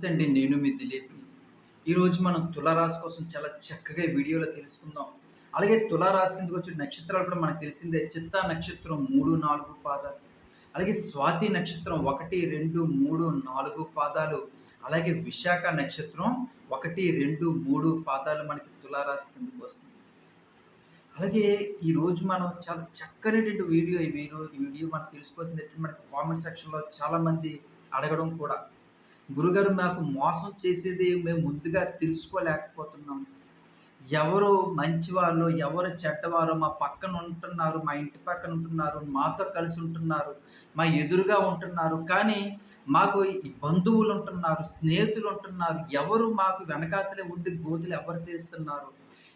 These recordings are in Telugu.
నమస్తే అండి నేను మీ దిలీప్. ఈరోజు మనం తులారాశి కోసం చాలా చక్కగా వీడియోలో తెలుసుకుందాం. అలాగే తులారాశి కిందకి వచ్చిన నక్షత్రాలు కూడా మనకు తెలిసిందే. చిత్తా నక్షత్రం మూడు నాలుగు పాదాలు. అలాగే స్వాతి నక్షత్రం ఒకటి రెండు మూడు నాలుగు పాదాలు. అలాగే విశాఖ నక్షత్రం ఒకటి రెండు మూడు పాదాలు మనకి తులారాశి కిందకు వస్తుంది. అలాగే ఈరోజు మనం చాలా చక్కనటువంటి వీడియో ఈ వీడియో ఈ వీడియో మనం తెలుసుకోవాల్సింది మనకి కామెంట్ సెక్షన్లో చాలామంది అడగడం కూడా. గురుగారు మాకు మోసం చేసేది మేము ముందుగా తెలుసుకోలేకపోతున్నాం. ఎవరు మంచివాళ్ళు ఎవరు చెడ్డవారు మా పక్కన ఉంటున్నారు మా ఇంటి పక్కన ఉంటున్నారు మాతో కలిసి ఉంటున్నారు మా ఎదురుగా ఉంటున్నారు. కానీ మాకు బంధువులు ఉంటున్నారు స్నేహితులు ఉంటున్నారు. ఎవరు మాకు వెనకాతలే ఉండి గోతులు ఎవరు తీస్తున్నారు?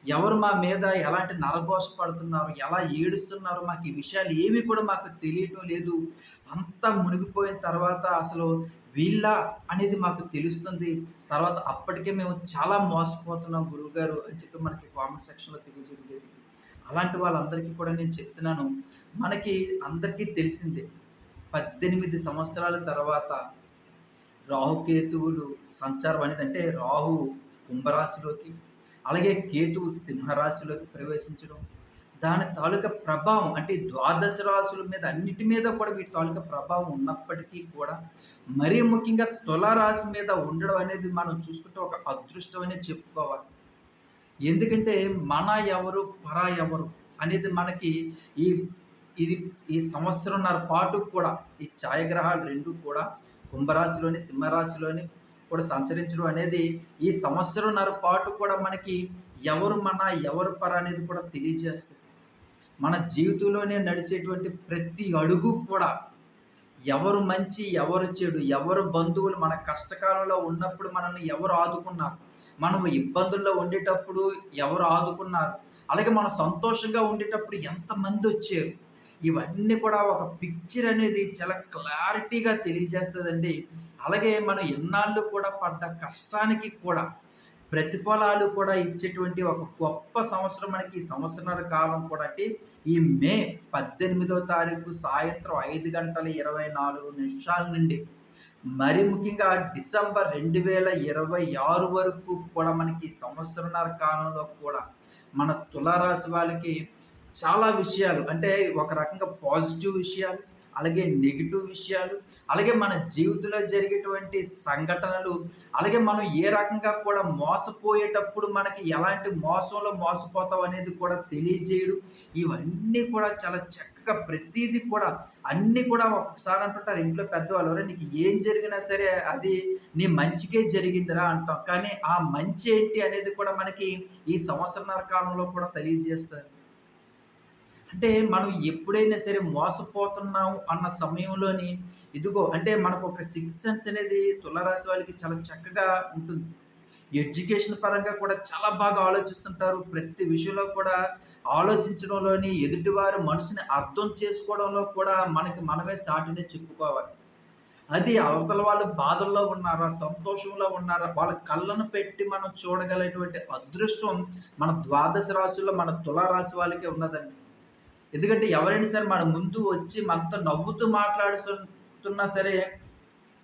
ఎవరు మా మీద ఎలాంటి నరఘోష పడుతున్నారు? ఎలా ఏడుస్తున్నారు? మాకు ఈ విషయాలు ఏవి కూడా మాకు తెలియటం లేదు. అంతా మునిగిపోయిన తర్వాత అసలు వీళ్ళ అనేది మాకు తెలుస్తుంది. తర్వాత అప్పటికే మేము చాలా మోసపోతున్నాం గురువుగారు అని చెప్పి మనకి కామెంట్ సెక్షన్లో తెలియజేయడం జరిగింది. అలాంటి వాళ్ళందరికీ కూడా నేను చెప్తున్నాను. మనకి అందరికీ తెలిసిందే పద్దెనిమిది సంవత్సరాల తర్వాత రాహుకేతువులు సంచారం అనేది అంటే రాహు కుంభరాశిలోకి అలాగే కేతువు సింహరాశిలోకి ప్రవేశించడం దాని తాలూకా ప్రభావం అంటే ద్వాదశ రాశుల మీద అన్నిటి మీద కూడా వీటి తాలూకా ప్రభావం ఉన్నప్పటికీ కూడా మరీ ముఖ్యంగా తులారాశి మీద ఉండడం అనేది మనం చూసుకుంటే ఒక అదృష్టం అనేది చెప్పుకోవాలి. ఎందుకంటే మన ఎవరు పరా ఎవరు అనేది మనకి ఈ ఇది ఈ సంవత్సరంన్నర పాటు కూడా ఈ ఛాయాగ్రహాలు రెండు కూడా కుంభరాశిలోని సింహరాశిలోని కూడా సంచరించడం అనేది ఈ సంవత్సరంన్నర పాటు కూడా మనకి ఎవరు మన ఎవరు పర అనేది కూడా తెలియజేస్తుంది. మన జీవితంలోనే నడిచేటువంటి ప్రతి అడుగు కూడా ఎవరు మంచి ఎవరు చెడు ఎవరు బంధువులు మన కష్టకాలంలో ఉన్నప్పుడు మనల్ని ఎవరు ఆదుకున్నారు? మనం ఇబ్బందుల్లో ఉండేటప్పుడు ఎవరు ఆదుకున్నారు? అలాగే మనం సంతోషంగా ఉండేటప్పుడు ఎంతమంది వచ్చారు? ఇవన్నీ కూడా ఒక పిక్చర్ అనేది చాలా క్లారిటీగా తెలియజేస్తుందండి. అలాగే మనం ఎన్నాళ్ళు కూడా పడ్డ కష్టానికి కూడా ప్రతిఫలాలు కూడా ఇచ్చేటువంటి ఒక గొప్ప సంవత్సరం మనకి ఈ సంవత్సరాల కాలం కూడా అంటే ఈ మే పద్దెనిమిదో తారీఖు సాయంత్రం ఐదు గంటల ఇరవై నాలుగు నిమిషాల నుండి మరి ముఖ్యంగా డిసెంబర్ రెండు వేల ఇరవై ఆరు వరకు కూడా మనకి సంవత్సరాల కాలంలో కూడా మన తులారాశి వాళ్ళకి చాలా విషయాలు అంటే ఒక రకంగా పాజిటివ్ విషయాలు అలాగే నెగిటివ్ విషయాలు అలాగే మన జీవితంలో జరిగేటువంటి సంఘటనలు అలాగే మనం ఏ రకంగా కూడా మోసపోయేటప్పుడు మనకి ఎలాంటి మోసంలో మోసపోతాం అనేది కూడా తెలియజేయడం ఇవన్నీ కూడా చాలా చక్కగా ప్రతిదీ కూడా అన్నీ కూడా ఒకసారి అంటుంటారు ఇంట్లో పెద్దవాళ్ళు నీకు ఏం జరిగినా సరే అది నీ మంచికే జరిగిందిరా అంటాం. కానీ ఆ మంచి ఏంటి అనేది కూడా మనకి ఈ సంవత్సరాల కాలంలో కూడా తెలియజేస్తారు. అంటే మనం ఎప్పుడైనా సరే మోసపోతున్నాం అన్న సమయంలోని ఇదిగో అంటే మనకు ఒక సిక్స్ సెన్స్ అనేది తులరాశి వాళ్ళకి చాలా చక్కగా ఉంటుంది. ఎడ్యుకేషన్ పరంగా కూడా చాలా బాగా ఆలోచిస్తుంటారు. ప్రతి విషయంలో కూడా ఆలోచించడంలోని ఎదుటివారు మనసుని అర్థం చేసుకోవడంలో కూడా మనకి మనమే సాటినే చెప్పుకోవాలి. అది అవతల వాళ్ళు బాధల్లో ఉన్నారా సంతోషంలో ఉన్నారా వాళ్ళ కళ్ళను పెట్టి మనం చూడగలిగేటువంటి అదృష్టం మన ద్వాదశ రాశుల్లో మన తులారాశి వాళ్ళకే ఉన్నదండి. ఎందుకంటే ఎవరైనా సరే మన ముందు వచ్చి మనతో నవ్వుతూ మాట్లాడుతున్నా సరే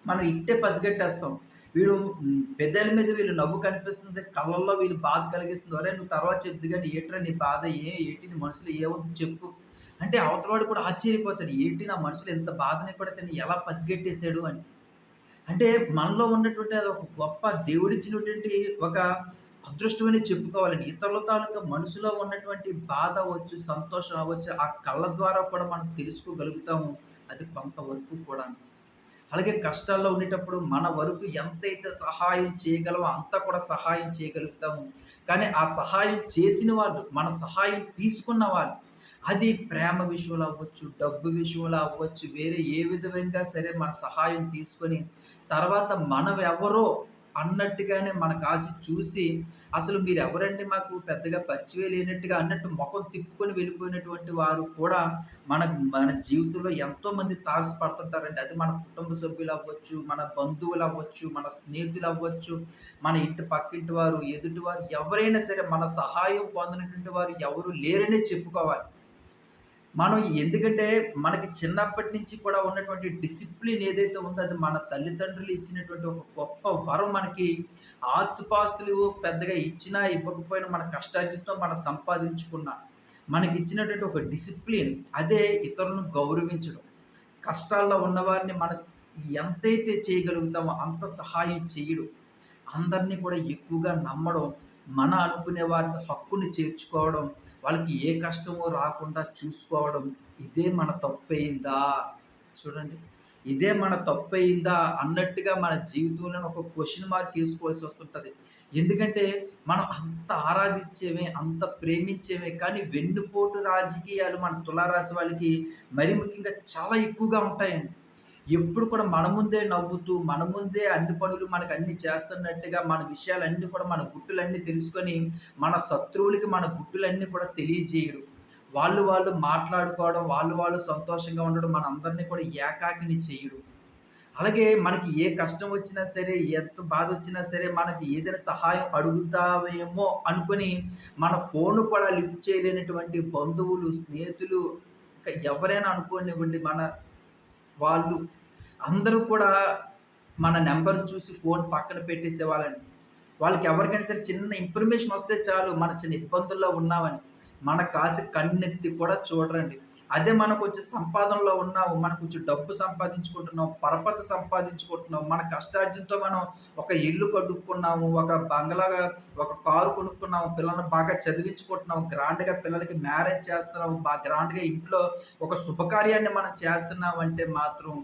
మనం ఇట్టే పసిగట్టేస్తాం. వీడు పెద్దల మీద వీళ్ళు నవ్వు కనిపిస్తుంది కళ్ళల్లో వీళ్ళు బాధ కలిగిస్తుంది. ఒరే నువ్వు తర్వాత చెప్తుంది కానీ ఏట్రా నీ బాధ? ఏ ఏంటి నీ మనసులో ఏముంది చెప్పు. అంటే అవతలవాడు కూడా ఆశ్చర్యపోతాడు. ఏంటి నా మనసులో ఎంత బాధని కూడా తను ఎలా పసిగట్టేశాడు? అని. అంటే మనలో ఉన్నటువంటి అది ఒక గొప్ప దేవుడిచ్చినటువంటి ఒక అదృష్టమని చెప్పుకోవాలండి. ఇతరుల తాలూకా మనసులో ఉన్నటువంటి బాధ అవ్వచ్చు సంతోషం అవ్వచ్చు ఆ కళ్ళ ద్వారా కూడా మనం తెలుసుకోగలుగుతాము. అది కొంతవరకు కూడా అలాగే కష్టాల్లో ఉండేటప్పుడు మన వరకు ఎంతైతే సహాయం చేయగలమో అంత కూడా సహాయం చేయగలుగుతాము. కానీ ఆ సహాయం చేసిన వాళ్ళు మన సహాయం తీసుకున్న వాళ్ళు అది ప్రేమ విషయంలో అవ్వచ్చు డబ్బు విషయంలో అవ్వచ్చు వేరే ఏ విధంగా సరే మన సహాయం తీసుకొని తర్వాత మనం ఎవరో అన్నట్టుగానే మన కాశీ చూసి అసలు మీరు ఎవరండి మాకు పెద్దగా పరిచయం లేనట్టుగా అన్నట్టు ముఖం తిప్పుకొని వెళ్ళిపోయినటువంటి వారు కూడా మన మన జీవితంలో ఎంతోమంది తారసపడుతుంటారండి. అది మన కుటుంబ సభ్యులు అవ్వచ్చు మన బంధువులు అవ్వచ్చు మన స్నేహితులు అవ్వచ్చు మన ఇంటి పక్కింటి వారు ఎదుటి వారు ఎవరైనా సరే మన సహాయం పొందినటువంటి వారు ఎవరు లేరనే చెప్పుకోవాలి. మనం ఎందుకంటే మనకి చిన్నప్పటి నుంచి కూడా ఉన్నటువంటి డిసిప్లిన్ ఏదైతే ఉందో అది మన తల్లిదండ్రులు ఇచ్చినటువంటి ఒక గొప్ప వరం మనకి ఆస్తుపాస్తులు పెద్దగా ఇచ్చినా ఇవ్వకపోయినా మన కష్టార్జితం మనం సంపాదించుకున్న మనకి ఇచ్చినటువంటి ఒక డిసిప్లిన్ అదే ఇతరులను గౌరవించడం. కష్టాల్లో ఉన్నవారిని మనం ఎంతైతే చేయగలుగుతామో అంత సహాయం చేయడం. అందరినీ కూడా ఎక్కువగా నమ్మడం మన అనుకునే వారికి హక్కుని చేర్చుకోవడం వాళ్ళకి ఏ కష్టమో రాకుండా చూసుకోవడం ఇదే మన తప్పయిందా? చూడండి. ఇదే మన తప్పయిందా అన్నట్టుగా మన జీవితంలో ఒక క్వశ్చన్ మార్క్ వేసుకోవాల్సి వస్తుంటుంది. ఎందుకంటే మనం అంత ఆరాధించేమే అంత ప్రేమించేమే కానీ వెన్నుపోటు రాజకీయాలు మన తులారాశి వాళ్ళకి మరి ముఖ్యంగా చాలా ఎక్కువగా ఉంటాయండి. ఎప్పుడు కూడా మన ముందే నవ్వుతూ మన ముందే అన్ని పనులు మనకు అన్ని చేస్తున్నట్టుగా మన విషయాలన్నీ కూడా మన గుట్టులన్నీ తెలుసుకొని మన శత్రువులకి మన గుట్టులన్నీ కూడా తెలియజేయడు వాళ్ళు వాళ్ళు మాట్లాడుకోవడం వాళ్ళు వాళ్ళు సంతోషంగా ఉండడం మన అందరినీ కూడా ఏకాకిని చేయడు అలాగే మనకి ఏ కష్టం వచ్చినా సరే ఎంత బాధ వచ్చినా సరే మనకి ఏదైనా సహాయం అడుగుతావేమో అనుకుని మన ఫోన్ కూడా లిఫ్ట్ చేయలేనటువంటి బంధువులు స్నేహితులు ఎవరైనా అనుకోనివ్వండి మన వాళ్ళు అందరూ కూడా మన నెంబర్ చూసి ఫోన్ పక్కన పెట్టేసేవాళ్ళని వాళ్ళకి ఎవరికైనా సరే చిన్న ఇన్ఫర్మేషన్ వస్తే చాలు మన చిన్న ఇబ్బందుల్లో ఉన్నామని. మన కాసి కన్నెత్తి కూడా చూడరండి. అదే మనకు వచ్చి సంపాదనలో ఉన్నావు మనకు వచ్చి డబ్బు సంపాదించుకుంటున్నాం పరపతి సంపాదించుకుంటున్నాం మన కష్టార్జంతో మనం ఒక ఇల్లు కట్టుకున్నాము ఒక బంగ్లాగా ఒక కారు కొనుక్కున్నాము పిల్లల్ని బాగా చదివించుకుంటున్నాం గ్రాండ్గా పిల్లలకి మ్యారేజ్ చేస్తున్నాము బాగా గ్రాండ్గా ఇంట్లో ఒక శుభకార్యాన్ని మనం చేస్తున్నాం అంటే మాత్రం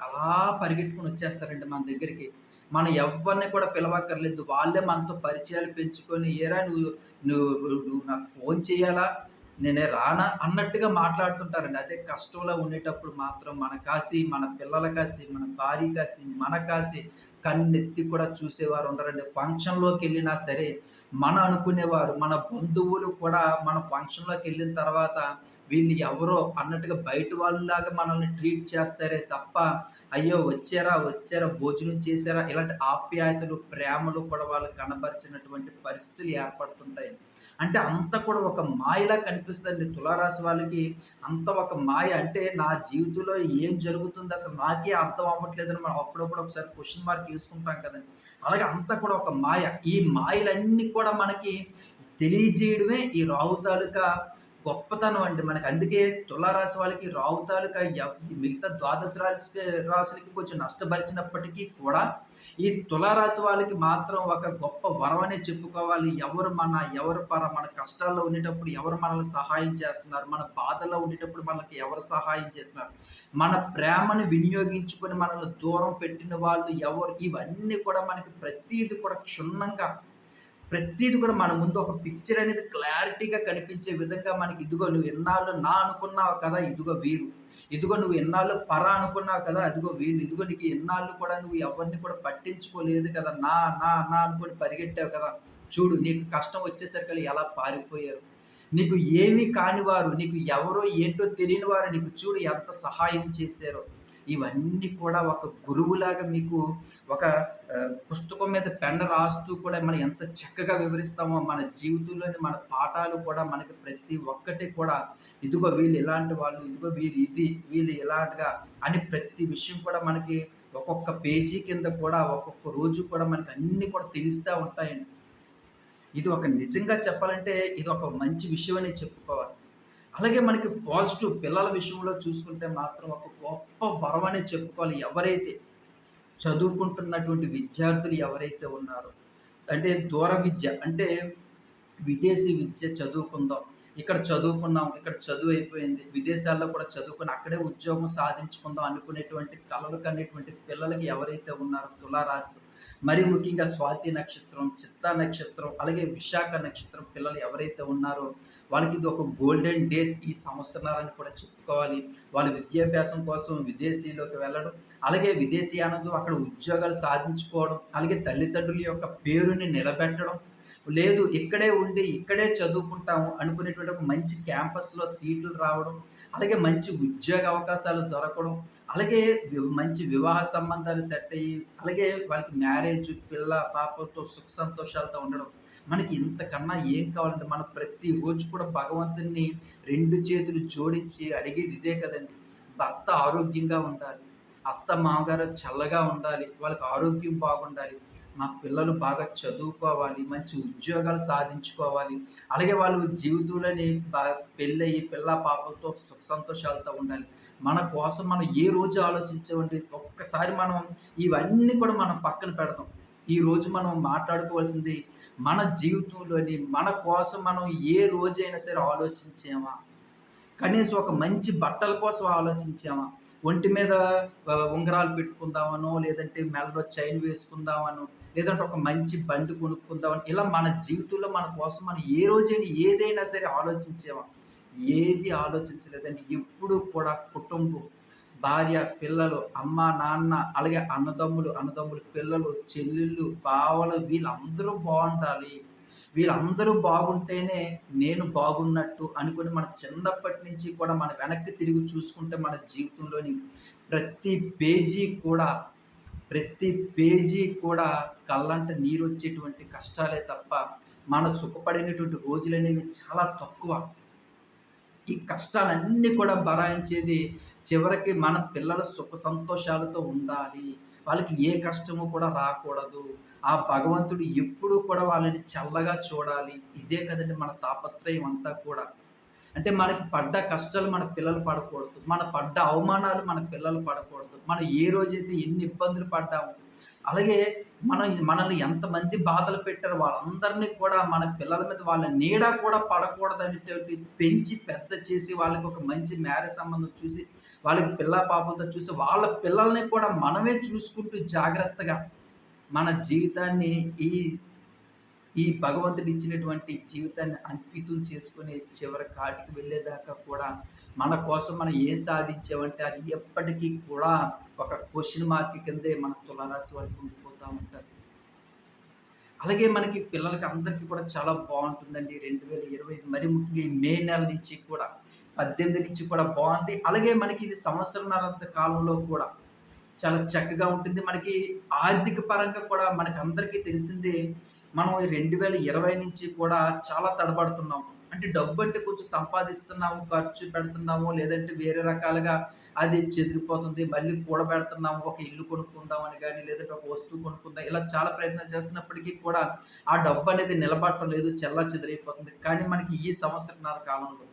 అలా పరిగెట్టుకుని వచ్చేస్తారండి మన దగ్గరికి. మనం ఎవరిని కూడా పిలవక్కర్లేదు. వాళ్ళే మనతో పరిచయాలు పెంచుకొని ఏరా నువ్వు నువ్వు నువ్వు నాకు ఫోన్ చేయాలా? నేనే రానా అన్నట్టుగా మాట్లాడుతుంటారండి. అదే కష్టంలో ఉండేటప్పుడు మాత్రం మన కాసి మన పిల్లల కాసి మన భార్య కాసి మన కాసి కన్నెత్తి కూడా చూసేవారు ఉండరండి. ఫంక్షన్లోకి వెళ్ళినా సరే మన అనుకునేవారు మన బంధువులు కూడా మన ఫంక్షన్లోకి వెళ్ళిన తర్వాత వీళ్ళు ఎవరో అన్నట్టుగా బయట వాళ్ళలాగా మనల్ని ట్రీట్ చేస్తారే తప్ప అయ్యో వచ్చారా వచ్చారా భోజనం చేశారా ఇలాంటి ఆప్యాయతలు ప్రేమలు కూడా వాళ్ళు కనబరిచినటువంటి పరిస్థితులు ఏర్పడుతుంటాయి అంటే అంత కూడా ఒక మాయలా కనిపిస్తుంది తులారాశి వాళ్ళకి. అంత ఒక మాయ అంటే నా జీవితంలో ఏం జరుగుతుంది? అసలు నాకే అర్థం అవ్వట్లేదని మనం అప్పుడప్పుడు ఒకసారి క్వశ్చన్ మార్క్ తీసుకుంటాం కదండి. అలాగే అంతా కూడా ఒక మాయ. ఈ మాయలన్నీ కూడా మనకి తెలియజేయడమే ఈ రావు తాలూకా గొప్పతనం అండి. మనకి అందుకే తులారాశి వాళ్ళకి రావు తాలూకా మిగతా ద్వాదశ రాశి రాశులకి కొంచెం నష్టపరిచినప్పటికీ కూడా ఈ తులారాశి వాళ్ళకి మాత్రం ఒక గొప్ప వరమనే చెప్పుకోవాలి. ఎవరు మన ఎవరు పర మన కష్టాల్లో ఉండేటప్పుడు ఎవరు మనల్ని సహాయం చేస్తున్నారు? మన బాధలో ఉండేటప్పుడు మనకి ఎవరు సహాయం చేస్తున్నారు? మన ప్రేమను వినియోగించుకొని మనల్ని దూరం పెట్టిన వాళ్ళు ఎవరు? ఇవన్నీ కూడా మనకి ప్రతిదీ కూడా క్షుణ్ణంగా ప్రతిది కూడా మన ముందు ఒక పిక్చర్ అనేది క్లారిటీగా కనిపించే విధంగా మనకి ఇదిగో నువ్వు ఎన్నాళ్ళు నా అనుకున్నావు కదా ఇదిగో వీరు ఇదిగో నువ్వు ఎన్నాళ్ళు పర అనుకున్నావు కదా అదిగో వీళ్ళు ఇదిగో నీకు ఎన్నాళ్ళు కూడా నువ్వు ఎవరిని కూడా పట్టించుకోలేదు కదా నా నా నా అనుకుని పరిగెట్టావు కదా. చూడు నీకు కష్టం వచ్చేసరికి ఎలా పారిపోయారు. నీకు ఏమీ కానివారు నీకు ఎవరో ఏంటో తెలియని వారు నీకు చూడు ఎంత సహాయం చేశారో. ఇవన్నీ కూడా ఒక గురువులాగా మీకు ఒక పుస్తకం మీద పెన్న రాస్తూ కూడా మనం ఎంత చక్కగా వివరిస్తామో మన జీవితంలోని మన పాఠాలు కూడా మనకి ప్రతి ఒక్కటి కూడా ఇదిగో వీళ్ళు ఇలాంటి వాళ్ళు ఇదిగో వీళ్ళు ఇది వీళ్ళు ఇలాంటిగా అని ప్రతి విషయం కూడా మనకి ఒక్కొక్క పేజీ కింద కూడా ఒక్కొక్క రోజు కూడా మనకి అన్నీ కూడా తెలుస్తూ ఉంటాయండి. ఇది ఒక నిజంగా చెప్పాలంటే ఇది ఒక మంచి విషయం అని చెప్పుకోవాలి. అలాగే మనకి పాజిటివ్ పిల్లల విషయంలో చూసుకుంటే మాత్రం ఒక గొప్ప వరం అనే చెప్పుకోవాలి. ఎవరైతే చదువుకుంటున్నటువంటి విద్యార్థులు ఎవరైతే ఉన్నారో అంటే దూర విద్య అంటే విదేశీ విద్య చదువుకుందాం. ఇక్కడ చదువుకున్నాం ఇక్కడ చదువు అయిపోయింది విదేశాల్లో కూడా చదువుకుని అక్కడే ఉద్యోగం సాధించుకుందాం అనుకునేటువంటి కలలు కనేటువంటి పిల్లలకి ఎవరైతే ఉన్నారో తులారాశి మరి ముఖ్యంగా స్వాతి నక్షత్రం చిత్తా నక్షత్రం అలాగే విశాఖ నక్షత్రం పిల్లలు ఎవరైతే ఉన్నారో వాళ్ళకి ఇది ఒక గోల్డెన్ డేస్ ఈ సంవత్సరాలని కూడా చెప్పుకోవాలి. వాళ్ళ విద్యాభ్యాసం కోసం విదేశీలోకి వెళ్ళడం అలాగే విదేశీయానందు అక్కడ ఉద్యోగాలు సాధించుకోవడం అలాగే తల్లిదండ్రుల యొక్క పేరుని నిలబెట్టడం. లేదు ఇక్కడే ఉండి ఇక్కడే చదువుకుంటాము అనుకునేటువంటి ఒక మంచి క్యాంపస్లో సీట్లు రావడం అలాగే మంచి ఉద్యోగ అవకాశాలు దొరకడం అలాగే మంచి వివాహ సంబంధాలు సెట్ అయ్యి అలాగే వాళ్ళకి మ్యారేజ్ పిల్ల పాపతో సుఖ సంతోషాలతో ఉండడం. మనకి ఇంతకన్నా ఏం కావాలంటే మనం ప్రతిరోజు కూడా భగవంతుడిని రెండు చేతులు జోడించి అడిగేది ఇదే కదండి. భర్త ఆరోగ్యంగా ఉండాలి. అత్త మామగారు చల్లగా ఉండాలి. వాళ్ళకి ఆరోగ్యం బాగుండాలి. మా పిల్లలు బాగా చదువుకోవాలి. మంచి ఉద్యోగాలు సాధించుకోవాలి. అలాగే వాళ్ళు జీవితంలోని బా పెళ్ళయి పిల్ల పాపలతో సుఖ సంతోషాలతో ఉండాలి. మన కోసం మనం ఏ రోజు ఆలోచించవండి ఒక్కసారి మనం ఇవన్నీ కూడా మనం పక్కన పెడతాం. ఈ రోజు మనం మాట్లాడుకోవాల్సింది మన జీవితంలోని మన కోసం మనం ఏ రోజైనా సరే ఆలోచించామా? కనీసం ఒక మంచి బట్టల కోసం ఆలోచించామా? ఒంటి మీద ఉంగరాలు పెట్టుకుందామనో లేదంటే మెల్లో చైన్ వేసుకుందామనో లేదంటే ఒక మంచి బండి కొనుక్కుందామని ఇలా మన జీవితంలో మన కోసం మనం ఏ రోజైనా ఏదైనా సరే ఆలోచించామా? ఏది ఆలోచించలేదండి ఎప్పుడు కూడా కుటుంబం భార్య పిల్లలు అమ్మ నాన్న అలాగే అన్నదమ్ములు అన్నదమ్ములు పిల్లలు చెల్లెళ్ళు బావలు వీళ్ళందరూ బాగుండాలి. వీళ్ళందరూ బాగుంటేనే నేను బాగున్నట్టు అనుకుని మన చిన్నప్పటి నుంచి కూడా మన వెనక్కి తిరిగి చూసుకుంటే మన జీవితంలోని ప్రతి పేజీ కూడా ప్రతి పేజీ కూడా కళ్ళంట నీరు వచ్చేటువంటి కష్టాలే తప్ప మన సుఖపడినటువంటి రోజులు అనేవి చాలా తక్కువ. ఈ కష్టాలన్నీ కూడా బరాయించేది చివరికి మన పిల్లలు సుఖ సంతోషాలతో ఉండాలి. వాళ్ళకి ఏ కష్టము కూడా రాకూడదు. ఆ భగవంతుడు ఎప్పుడూ కూడా వాళ్ళని చల్లగా చూడాలి. ఇదే కదండి మన తాపత్రయం అంతా కూడా. అంటే మనకి పడ్డ కష్టాలు మన పిల్లలు పడకూడదు. మన పడ్డ అవమానాలు మన పిల్లలు పడకూడదు. మనం ఏ రోజైతే ఎన్ని ఇబ్బందులు పడ్డాము. అలాగే మనం మనల్ని ఎంతమంది బాధలు పెట్టారో వాళ్ళందరినీ కూడా మన పిల్లల మీద వాళ్ళ నీడ కూడా పడకూడదు అనేటువంటి పెంచి పెద్ద చేసి వాళ్ళకి ఒక మంచి మ్యారేజ్ సంబంధం చూసి వాళ్ళకి పిల్ల పాపలతో చూసి వాళ్ళ పిల్లల్ని కూడా మనమే చూసుకుంటూ జాగ్రత్తగా మన జీవితాన్ని ఈ ఈ భగవంతుడు ఇచ్చినటువంటి జీవితాన్ని అంకితం చేసుకుని చివరి కాటికి వెళ్ళేదాకా కూడా మన కోసం మనం ఏం సాధించామంటే అది ఎప్పటికీ కూడా ఒక క్వశ్చన్ మార్క్ కిందే మన తులారాశి వరకు ఉండిపోతూ ఉంటుంది. అలాగే మనకి పిల్లలకి అందరికీ కూడా చాలా బాగుంటుందండి. రెండు వేల ఇరవై ఐదు మరి ముఖ్యంగా మే నెల నుంచి కూడా పద్దెనిమిది నుంచి కూడా బాగుంది. అలాగే మనకి ఇది సంవత్సరంన్నర కాలంలో కూడా చాలా చక్కగా ఉంటుంది. మనకి ఆర్థిక పరంగా కూడా మనకి అందరికీ తెలిసిందే మనం రెండు వేల ఇరవై నుంచి కూడా చాలా తడబడుతున్నాం. అంటే డబ్బు అంటే కొంచెం సంపాదిస్తున్నాము ఖర్చు పెడుతున్నాము లేదంటే వేరే రకాలుగా అది చెదిరిపోతుంది. మళ్ళీ కూడబెడుతున్నాము ఒక ఇల్లు కొనుక్కుందాం అని కానీ లేదంటే ఒక వస్తువు కొనుక్కుందాం. ఇలా చాలా ప్రయత్నం చేస్తున్నప్పటికీ కూడా ఆ డబ్బు అనేది నిలబడటం లేదు చెల్లా చెదిరైపోతుంది. కానీ మనకి ఈ సంవత్సరంన్నర కాలంలో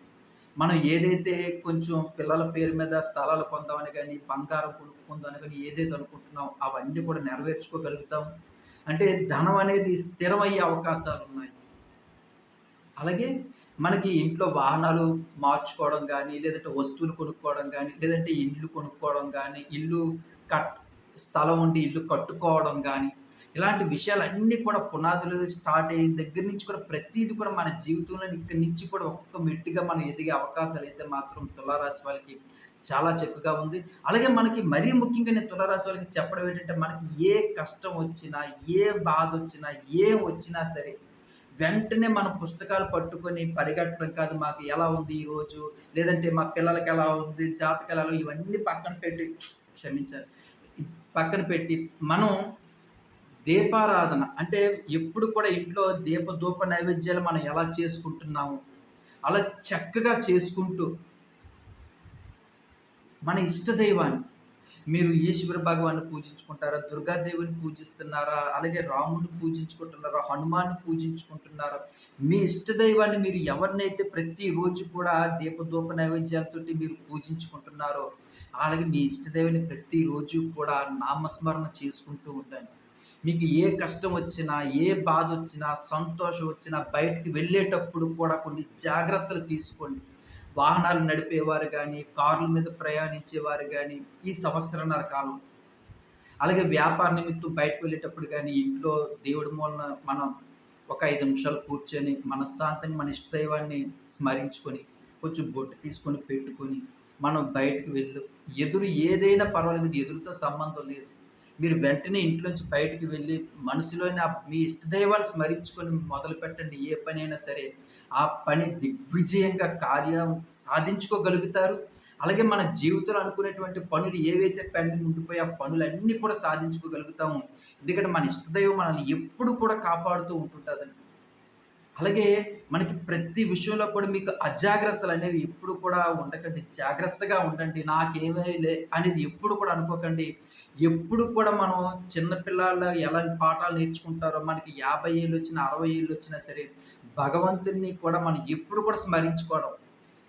మనం ఏదైతే కొంచెం పిల్లల పేరు మీద స్థలాలు కొందామని కానీ బంగారం కొనుక్కుందామని కానీ ఏదైతే అనుకుంటున్నాం అవన్నీ కూడా నెరవేర్చుకోగలుగుతాం. అంటే ధనం అనేది స్థిరమయ్యే అవకాశాలు ఉన్నాయి. అలాగే మనకి ఇంట్లో వాహనాలు మార్చుకోవడం కానీ లేదంటే వస్తువులు కొనుక్కోవడం కానీ లేదంటే ఇల్లు కొనుక్కోవడం కానీ ఇల్లు కట్ స్థలం ఉండి ఇల్లు కట్టుకోవడం కానీ ఇలాంటి విషయాలన్నీ కూడా పునాదులు స్టార్ట్ అయ్యే దగ్గర నుంచి కూడా ప్రతిదీ కూడా మన జీవితంలో ఇక్కడి నుంచి కూడా ఒక్కొక్క మెట్టుగా మనం ఎదిగే అవకాశాలు అయితే మాత్రం తులారాశి వాళ్ళకి చాలా చక్కగా ఉంది. అలాగే మనకి మరీ ముఖ్యంగా నేను తులారాశి వాళ్ళకి చెప్పడం ఏంటంటే మనకి ఏ కష్టం వచ్చినా ఏ బాధ వచ్చినా ఏం వచ్చినా సరే వెంటనే మనం పుస్తకాలు పట్టుకొని పరిగెట్టడం కాదు మాకు ఎలా ఉంది ఈరోజు లేదంటే మా పిల్లలకి ఎలా ఉంది జాతకాలలో ఇవన్నీ పక్కన పెట్టి క్షమించాలి. పక్కన పెట్టి మనం దీపారాధన. అంటే ఎప్పుడు కూడా ఇంట్లో దీప ధూప నైవేద్యాలు మనం ఎలా చేసుకుంటున్నాము? అలా చక్కగా చేసుకుంటూ మన ఇష్టదైవాన్ని మీరు ఈశ్వర భగవాన్ని పూజించుకుంటారా? దుర్గాదేవిని పూజిస్తున్నారా? అలాగే రాముడిని పూజించుకుంటున్నారా? హనుమాన్ని పూజించుకుంటున్నారా? మీ ఇష్టదైవాన్ని మీరు ఎవరినైతే ప్రతిరోజు కూడా దీపధూప నైవేద్యాలతో మీరు పూజించుకుంటున్నారో అలాగే మీ ఇష్టదైవాన్ని ప్రతిరోజు కూడా నామస్మరణ చేసుకుంటూ ఉండండి. మీకు ఏ కష్టం వచ్చినా ఏ బాధ వచ్చినా సంతోషం వచ్చినా బయటికి వెళ్ళేటప్పుడు కూడా కొన్ని జాగ్రత్తలు తీసుకోండి. వాహనాలు నడిపేవారు కానీ కార్ల మీద ప్రయాణించేవారు కానీ ఈ సంవత్సరన్నర కాలం. అలాగే వ్యాపార నిమిత్తం బయటకు వెళ్ళేటప్పుడు కానీ ఇంట్లో దేవుడి మూలన మనం ఒక ఐదు నిమిషాలు కూర్చొని మనశ్శాంతిని మన ఇష్టదైవాన్ని స్మరించుకొని కొంచెం బొట్టు తీసుకొని పెట్టుకొని మనం బయటకు వెళ్ళు. ఎదురు ఏదైనా పర్వాలేదు ఎదురుతో సంబంధం లేదు. మీరు వెంటనే ఇంట్లోంచి బయటికి వెళ్ళి మనసులోని మీ ఇష్టదైవాలు స్మరించుకొని మొదలు పెట్టండి ఏ పని అయినా సరే ఆ పని దిగ్విజయంగా కార్యం సాధించుకోగలుగుతారు అలాగే మన జీవితంలో అనుకునేటువంటి పనులు ఏవైతే పెండింగ్ ఉండిపోయి ఆ పనులన్నీ కూడా సాధించుకోగలుగుతాము ఎందుకంటే మన ఇష్టదైవం మనల్ని ఎప్పుడు కూడా కాపాడుతూ ఉంటుంటుందండి అలాగే మనకి ప్రతి విషయంలో కూడా మీకు అజాగ్రత్తలు అనేవి ఎప్పుడు కూడా ఉండకండి. జాగ్రత్తగా ఉండండి. నాకేమీలే అనేది ఎప్పుడు కూడా అనుకోకండి. ఎప్పుడు కూడా మనం చిన్న ఎలాంటి పాఠాలు నేర్చుకుంటారో మనకి యాభై ఏళ్ళు వచ్చినా అరవై ఏళ్ళు వచ్చినా సరే భగవంతుడిని కూడా మనం ఎప్పుడు కూడా స్మరించుకోవడం.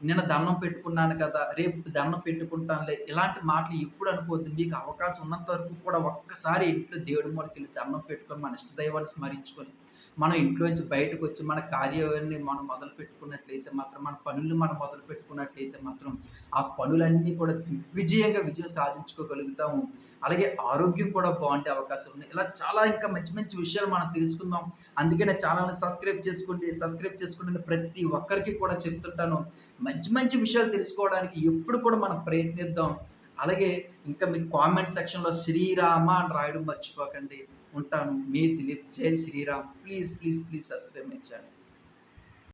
నిన్న దండం పెట్టుకున్నాను కదా! రేపు దండం పెట్టుకుంటానులే. ఇలాంటి మాటలు ఎప్పుడు అనుకోవద్దు. మీకు అవకాశం ఉన్నంత వరకు కూడా ఒక్కసారి ఇంట్లో దేవుడి వెళ్ళి దండం పెట్టుకొని, మన ఇష్ట దైవాన్ని స్మరించుకొని, మనం ఇంట్లోంచి బయటకొచ్చి మన కార్యాన్ని మనం మొదలు పెట్టుకున్నట్లయితే మాత్రం, మన పనుల్ని మనం మొదలు పెట్టుకున్నట్లయితే మాత్రం, ఆ పనులన్నీ కూడా దిగ్విజయంగా విజయం సాధించుకోగలుగుతాము. అలాగే ఆరోగ్యం కూడా బాగుండే అవకాశం ఉంది. ఇలా చాలా ఇంకా మంచి మంచి విషయాలు మనం తెలుసుకుందాం. అందుకే నా ఛానల్ని సబ్స్క్రైబ్ చేసుకోండి. సబ్స్క్రైబ్ చేసుకుంటే ప్రతి ఒక్కరికి కూడా చెప్తుంటాను. మంచి మంచి విషయాలు తెలుసుకోవడానికి ఎప్పుడు కూడా మనం ప్రయత్నిద్దాం. అలాగే ఇంకా మీకు కామెంట్ సెక్షన్‌లో శ్రీరామ అని రాయడం మర్చిపోకండి. ఉంటాను. మీ Dilip. Jai Shriram. Please, please, please subscribe my